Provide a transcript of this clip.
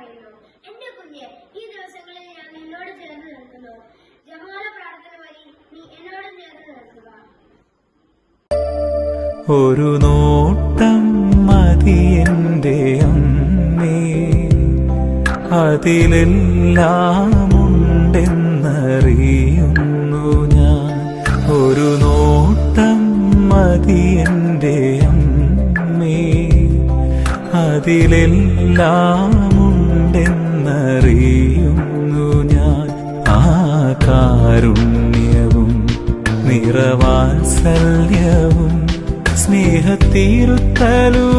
പറയുന്നു. എന്റെ കുഞ്ഞെ ഈ ദിവസങ്ങളിൽ ഞാൻ നിന്നോട് ചേർന്ന് നിൽക്കുന്നു. ജമാല പ്രാർത്ഥന വഴി നീ എന്നോട് ചേർന്ന് നിൽക്കുക. ഒരു നോട്ടം മതി എന്റെ അമ്മേ. അതിലെല്ലാമുണ്ടെന്നറിയുന്നു ഞാൻ. ഒരു നോട്ടം മതി എന്റെ അമ്മേ. അതിലെല്ലാം കാരുണ്യവും നിറവാത്സല്യവും സ്നേഹത്തിരുത്തലും